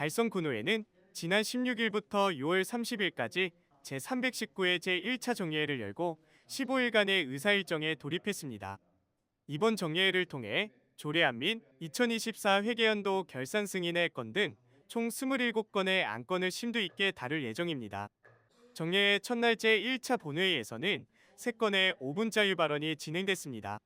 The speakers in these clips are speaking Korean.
달성 군호회는 지난 16일부터 6월 30일까지 제319회 제1차 정례회를 열고 15일간의 의사 일정에 돌입했습니다. 이번 정례회를 통해 조례안민 2024 회계연도 결산 승인의 건 등 총 27건의 안건을 심도 있게 다룰 예정입니다. 정례회 첫날 제1차 본회의에서는 3건의 5분 자유 발언이 진행됐습니다.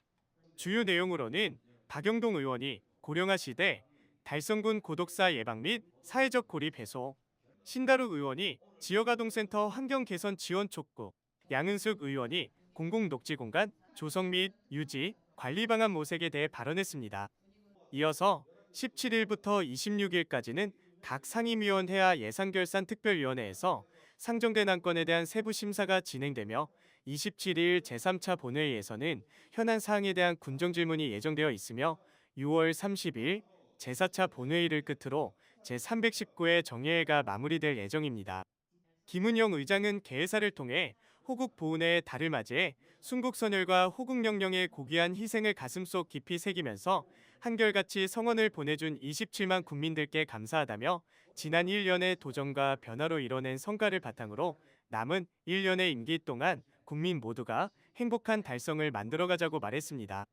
주요 내용으로는 박영동 의원이 고령화 시대 달성군 고독사 예방 및 사회적 고립 해소, 신다루 의원이 지역아동센터 환경 개선 지원 촉구, 양은숙 의원이 공공녹지 공간 조성 및 유지, 관리 방안 모색에 대해 발언했습니다. 이어서 17일부터 26일까지는 각 상임위원회와 예산결산특별위원회에서 상정된 안건에 대한 세부 심사가 진행되며 27일 제3차 본회의에서는 현안 사항에 대한 군정 질문이 예정되어 있으며 6월 30일 제4차 본회의를 끝으로 제319회 정례회가 마무리될 예정입니다. 김은영 의장은 개회사를 통해 호국 보훈의 달을 맞이해 순국선열과 호국영령의 고귀한 희생을 가슴속 깊이 새기면서 한결같이 성원을 보내준 27만 국민들께 감사하다며 지난 1년의 도전과 변화로 이뤄낸 성과를 바탕으로 남은 1년의 임기 동안 국민 모두가 행복한 달성을 만들어가자고 말했습니다.